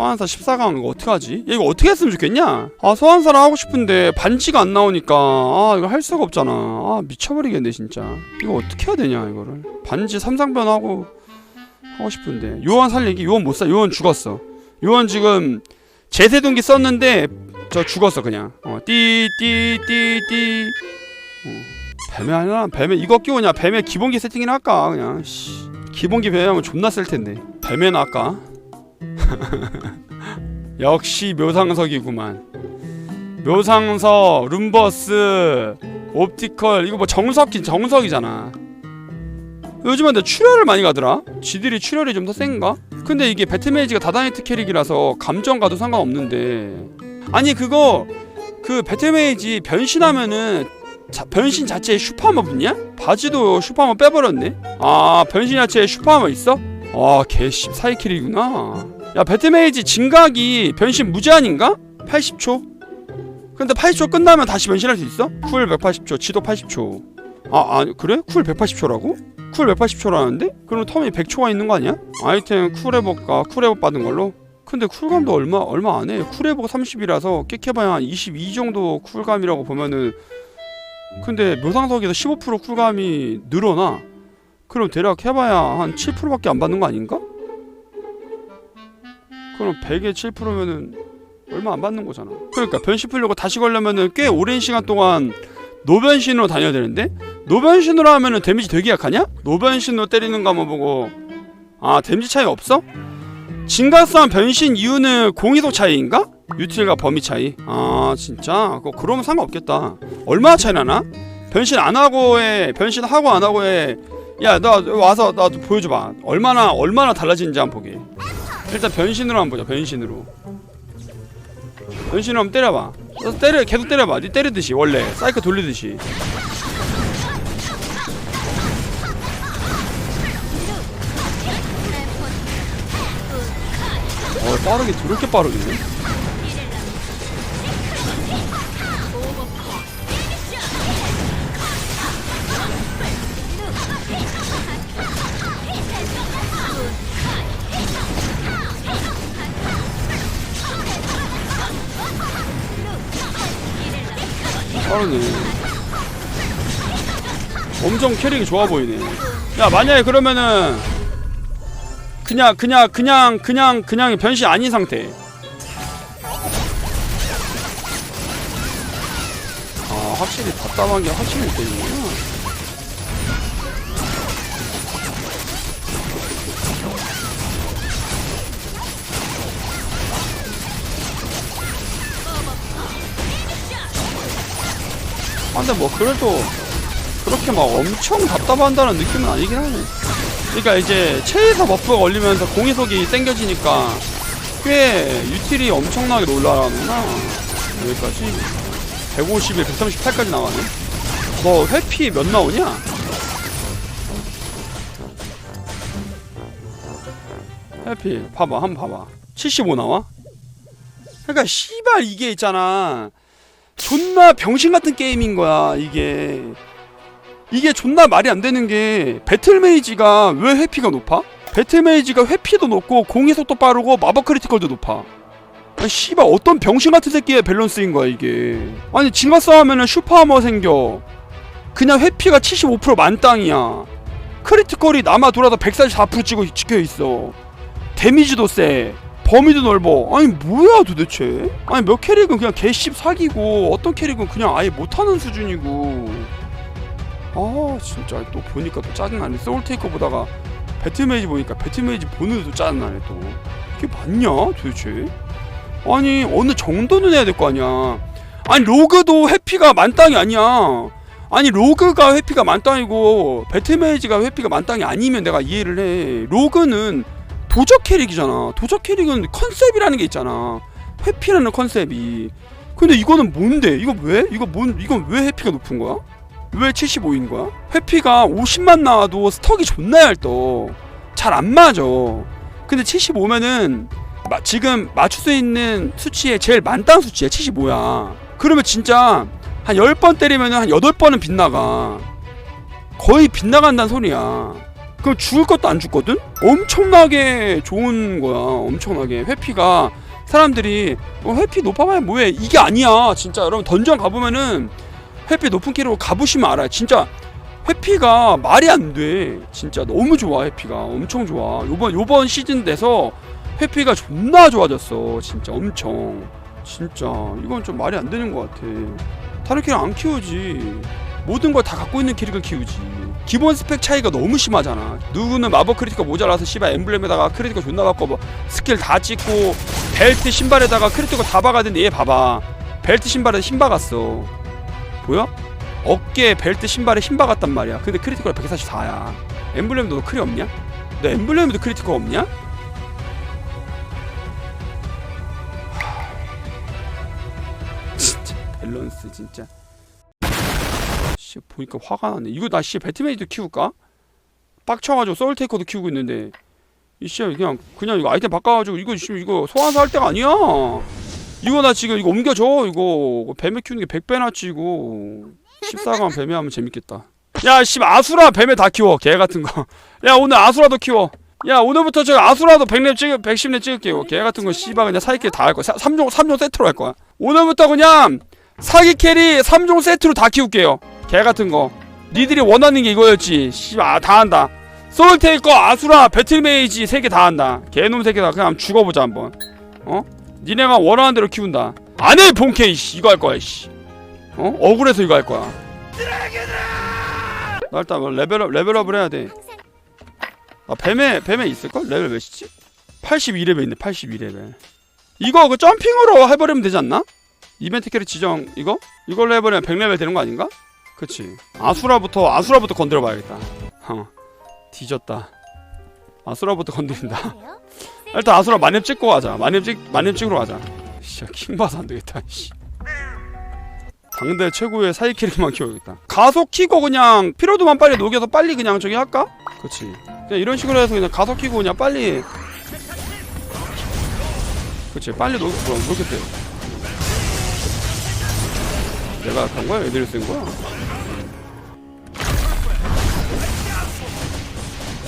소환사 14강 이거 어떡하지? 야, 이거 어떻게 했으면 좋겠냐? 아 소환사를 하고 싶은데 반지가 안 나오니까. 아 이거 할 수가 없잖아. 아 미쳐버리겠네 진짜. 이거 어떻게 해야 되냐 이거를. 반지 삼상변 하고 싶은데. 요원 살리기? 요원 못사 요원 죽었어. 요원 지금 제세동기 썼는데 저 죽었어 그냥. 어띠띠띠띠. 어. 뱀에 하나 뱀에 이거 끼우냐? 뱀에 기본기 세팅이나 할까? 그냥 씨. 기본기 뱀하면 존나 쓸 텐데. 뱀에나 할까 역시 묘상석이구만 묘상석 룸버스 옵티컬 이거 뭐 정석긴 정석이잖아 요즘에 근데 출혈을 많이 가더라 지들이 출혈이 좀 더 센가? 근데 이게 배트메이지가 다다이트 캐릭이라서 감정 가도 상관없는데 아니 그거 그 배트메이지 변신하면은 자, 변신 자체에 슈퍼하머 붙냐? 바지도 슈퍼하머 빼버렸네 아 변신 자체에 슈퍼하머 있어? 아 개씨 사이킬이구나 야 배트메이지 진각이 변신 무제한인가? 80초? 근데 80초 끝나면 다시 변신할 수 있어? 쿨 180초 지도 80초 아, 아 그래? 쿨 180초라고? 쿨 180초라는데? 그럼 텀이 100초가 있는 거 아니야? 아이템 쿨에버가 쿨에버 받은 걸로? 근데 쿨감도 얼마 얼마 안 해. 쿨에버가 30이라서 깨켜봐야 한 22 정도 쿨감이라고 보면은 근데 묘상석에서 15% 쿨감이 늘어나. 그럼 대략 해봐야 한 7%밖에 안 받는 거 아닌가? 그럼 100에 7%면은 얼마 안 받는 거잖아. 그러니까 변신 풀려고 다시 걸려면은 꽤 오랜 시간 동안 노변신으로 다녀야 되는데 노변신으로 하면은 데미지 되게 약하냐? 노변신으로 때리는 거 한번 보고 아 데미지 차이 없어? 진가스한 변신 이유는 공이도 차이인가? 유틸과 범위 차이 아 진짜 그거 그러면 상관없겠다 얼마나 차이 나나? 변신 안 하고에 변신 하고 안 하고에 야나 와서 나 보여줘봐 얼마나 얼마나 달라지는지 한번 보게 일단 변신으로 한번 보자 변신으로. 변신으로 한번 때려봐. 너 때려 계속 때려봐. 니 때리듯이 원래. 사이클 돌리듯이. 어 빠르게 더럽게 빠르게 빠르네. 엄청 캐릭이 좋아 보이네. 야 만약에 그러면은 그냥 그냥 그냥 그냥 그냥 변신 아닌 상태. 아 확실히 답답한 게 확실히 느껴지는구나 근데 뭐 그래도 그렇게 막 엄청 답답한다는 느낌은 아니긴 하네. 그러니까 이제 체에서 버프가 걸리면서 공이속이 땡겨지니까 꽤 유틸이 엄청나게 올라가는구나. 여기까지. 151, 138까지 나가네. 뭐 회피 몇 나오냐? 회피 봐봐 한번 봐봐. 75 나와? 그러니까 씨발 이게 있잖아 존나 병신 같은 게임인 거야 이게 이게 존나 말이 안 되는 게 배틀메이지가 왜 회피가 높아? 배틀메이지가 회피도 높고 공이 속도 빠르고 마법 크리티컬도 높아. 아니 씨발 어떤 병신 같은 새끼의 밸런스인 거야 이게. 아니 징가 싸우면은 슈퍼하머 생겨. 그냥 회피가 75% 만땅이야. 크리티컬이 남아 돌아도 144% 찍어 찍혀 있어. 데미지도 세. 범위도 넓어. 아니 뭐야 도대체? 아니 몇 캐릭은 그냥 개씹 사기고 어떤 캐릭은 그냥 아예 못하는 수준이고. 아 진짜 또 보니까 또 짜증나네 소울테이커 보다가 배트메이지 보니까 배트메이지 보는데도 짜증나네 또 이게 맞냐 도대체 아니 어느 정도는 해야 될 거 아니야 아니 로그도 회피가 만땅이 아니야 아니 로그가 회피가 만땅이고 배트메이지가 회피가 만땅이 아니면 내가 이해를 해 로그는 도적 캐릭이잖아 도적 캐릭은 컨셉이라는 게 있잖아 회피라는 컨셉이 근데 이거는 뭔데 이거 왜 이거 뭔 이건 왜 회피가 높은 거야 왜 75인 거야? 회피가 50만 나와도 스톡이 존나 얇떠. 잘 안 맞아. 근데 75면은 지금 맞출 수 있는 수치에 제일 만땅 수치야 75야. 그러면 진짜 한 10번 때리면 한 8번은 빗나가. 거의 빗나간다는 소리야. 그럼 죽을 것도 안 죽거든? 엄청나게 좋은 거야 엄청나게. 회피가. 사람들이 어, 회피 높아봐야 뭐해? 이게 아니야 진짜. 여러분 던전 가보면은 회피 높은 캐릭터 가보시면 알아요. 진짜 회피가 말이 안 돼. 진짜 너무 좋아 회피가. 엄청 좋아. 요번 요번 시즌 돼서 회피가 존나 좋아졌어 진짜 엄청. 진짜. 이건 좀 말이 안 되는 것 같아. 다른 캐릭 안 키우지. 모든 걸 다 갖고 있는 캐릭을 키우지 기본 스펙 차이가 너무 심하잖아. 누구는 마법 크리티가 모자라서 씨발 엠블렘에다가 크리티가 존나 바꿔 뭐 스킬 다 찍고 벨트 신발에다가 크리티가 다 박았는데 얘 봐봐. 벨트 신발에 힘 박았어. 보여? 어깨 벨트 신발에 힘 박았단 말이야. 근데 크리티컬 144야. 엠블렘도 너 크리 없냐? 너 엠블렘에도 크리티컬 없냐? 진짜. 밸런스 진짜 씨 보니까 화가 나네. 이거 나 씨 배트맨이도 키울까? 빡쳐가지고 소울테이커도 키우고 있는데. 이씨 그냥 그냥 이거 아이템 바꿔가지고 이거 씨 이거 소환사 할 때가 아니야. 이거 나 지금 이거 옮겨줘 이거. 뱀에 키우는 게 100배 낫지 이거 14강 뱀에 하면 재밌겠다. 야 씨 아수라 뱀에 다 키워 개 같은 거야 오늘 아수라도 키워. 야 오늘부터 저 아수라도 100렙 찍 110렙 찍을게요. 개 같은 거 씨발 그냥 사기캐리 다 할 거야. 3종 3종 세트로 할 거야. 오늘부터 그냥 사기 캐리 3종 세트로 다 키울게요 개 같은 거 니들이 원하는 게 이거였지 씨발 아, 다 한다 소울테이커 아수라 배틀메이지 세 개 다 한다 개놈 세 개 다 그냥 죽어보자 한번 어? 니네가 원하는 대로 키운다 안해 본캐 씨 이거 할 거야 씨 어? 억울해서 이거 할 거야 나 일단 뭐 레벨업 레벨업을 해야 돼 아, 뱀에 뱀에 있을걸? 레벨 몇이지? 82레벨 있네 82레벨 이거 그 점핑으로 해버리면 되지 않나? 이벤트 캐릭 지정 이거? 이걸로 해버리면 100레벨 되는 거 아닌가? 그치. 아수라부터 아수라부터 건드려 봐야겠다. 어 뒤졌다. 아수라부터 건드린다. 일단 아수라 만렙 찍고 가자. 만렙 찍 만렙 찍으러 가자. 씨 킹받아 안 되겠다 씨. 당대 최고의 사이 캐릭만 키워야겠다. 가속 키고 그냥 피로도만 빨리 녹여서 빨리 그냥 저기 할까? 그치. 그냥 이런 식으로 해서 그냥 가속 키고 그냥 빨리. 그치 빨리 녹, 뭐, 녹였대 내가 간 거야? 애들이 쓴 거야?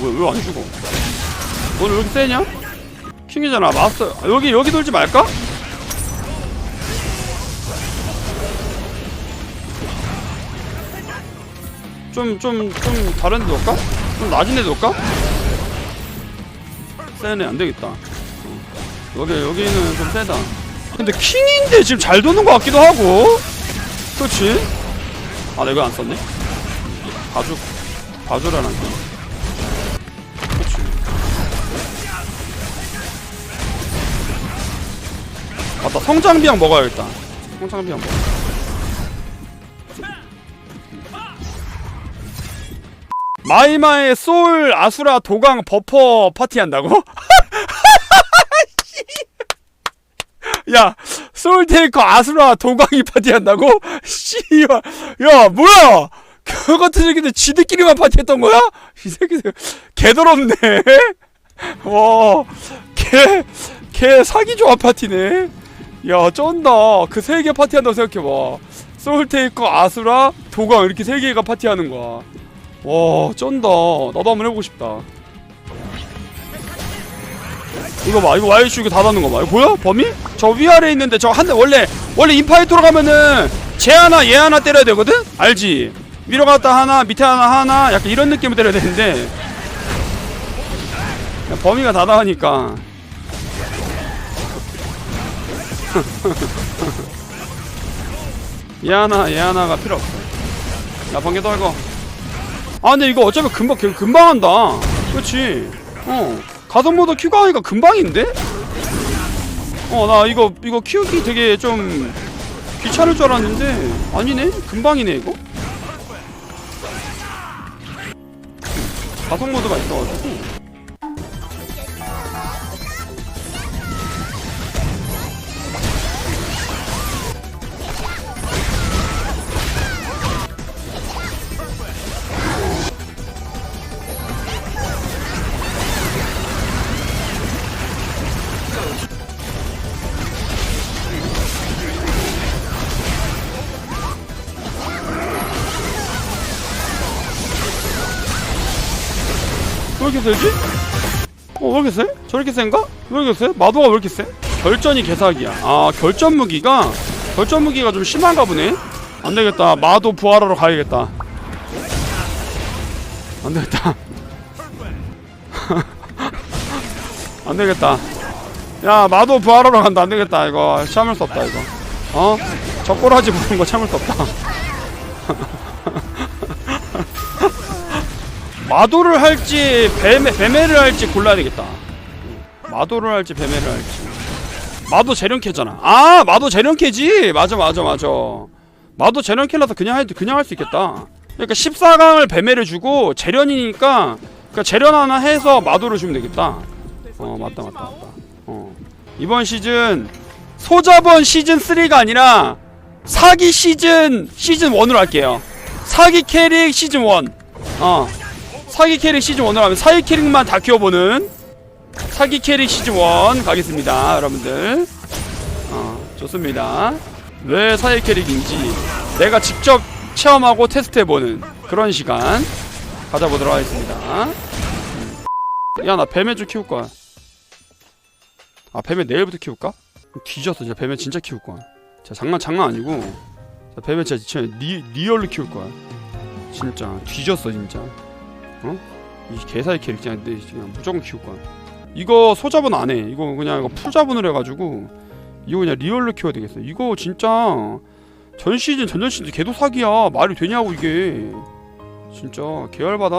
왜왜 안 죽어? 너는 왜 이렇게 세냐? 킹이잖아 마스터 아, 여기 여기 돌지 말까? 좀좀 좀 다른 데 놓을까? 좀 낮은 데 놓을까? 세네 안 되겠다. 어. 여기 여기는 좀 세다. 근데 킹인데 지금 잘 도는 것 같기도 하고. 그렇지? 아 내가 안 썼네. 봐주 봐주라는 거. 그렇지. 맞다 성장비약 먹어야겠다. 성장비약 먹어. 마이마의 소울 아수라 도강 버퍼 파티 한다고? 야 소울테이커 아수라 도강이 파티 한다고? 씨발. 야 뭐야? 그 같은 새끼들 지들끼리만 파티했던 거야? 이 새끼들 개더럽네. 와 개 개 사기 조합 파티네. 야 쩐다. 그 세 개 파티한다고 생각해봐. 소울테이커 아수라 도강 이렇게 세 개가 파티하는 거야. 와 쩐다. 나도 한번 해보고 싶다 이거 봐 이거 와이슈 이거 다 닿는 거봐 이거 보여? 범위? 저 위아래 있는데 저 한 대 원래 원래 인파이터로 가면은 쟤 하나 얘 하나 때려야 되거든? 알지? 위로 갔다 하나 밑에 하나 하나 약간 이런 느낌으로 때려야 되는데 범위가 다 닿으니까 얘 하나 얘 하나가 필요 없어 야 번개 떨고 아 근데 이거 어차피 금방 금- 금방 한다 그렇지 어 가속 모드 큐가 하니까 금방인데? 어 나 이거 이거 키우기 되게 좀 귀찮을 줄 알았는데 아니네? 금방이네 이거? 가속 모드가 있어가지고 세지? 어, 왜 이렇게 세? 저렇게 센가? 왜 이렇게 세? 마도가 왜 이렇게 세? 결전이 개사기야. 아, 결전 무기가 결전 무기가 좀 심한가 보네. 안 되겠다. 마도 부활하러 가야겠다. 안 되겠다. 안 되겠다. 야, 마도 부활하러 간다. 안 되겠다. 이거 참을 수 없다. 이거. 어? 젓꼬라지 부는 거 참을 수 없다. 마도를 할지 뱀 뱀해를 할지 골라야 되겠다. 마도를 할지 뱀해를 할지. 마도 재련캐잖아. 아, 마도 재련캐지. 맞아, 맞아, 맞아. 마도 재련캐라서 그냥 할 그냥 할 수 있겠다. 그러니까 14강을 뱀해를 주고 재련이니까 그러니까 재련 하나 해서 마도를 주면 되겠다. 어, 맞다, 맞다, 맞다. 어. 이번 시즌 소자본 시즌 3가 아니라 사기 시즌 시즌 1으로 할게요. 사기 캐릭 시즌 1. 어. 사기 캐릭 시즌 1으로 하면 사기 캐릭만 다 키워보는 사기 캐릭 시즌 1 가겠습니다, 여러분들. 어, 좋습니다. 왜 사기 캐릭인지 내가 직접 체험하고 테스트해보는 그런 시간 가져보도록 하겠습니다. 음. 야, 나 뱀해주 키울 거야. 아, 뱀해 내일부터 키울까? 뒤졌어, 진짜 뱀해 진짜 키울 거야. 자, 장난 장난 아니고, 자, 진짜, 진짜 리, 리얼로 키울 거야. 진짜 뒤졌어, 진짜. 어? 이 개사의 캐릭 그냥, 내, 그냥 무조건 키울 거야. 이거 소자본 안 해. 이거 그냥 이거 풀자본을 해가지고 이거 그냥 리얼로 키워야 되겠어. 이거 진짜 전 시즌 전전 시즌 개도 사기야. 말이 되냐고 이게. 진짜 계열받아.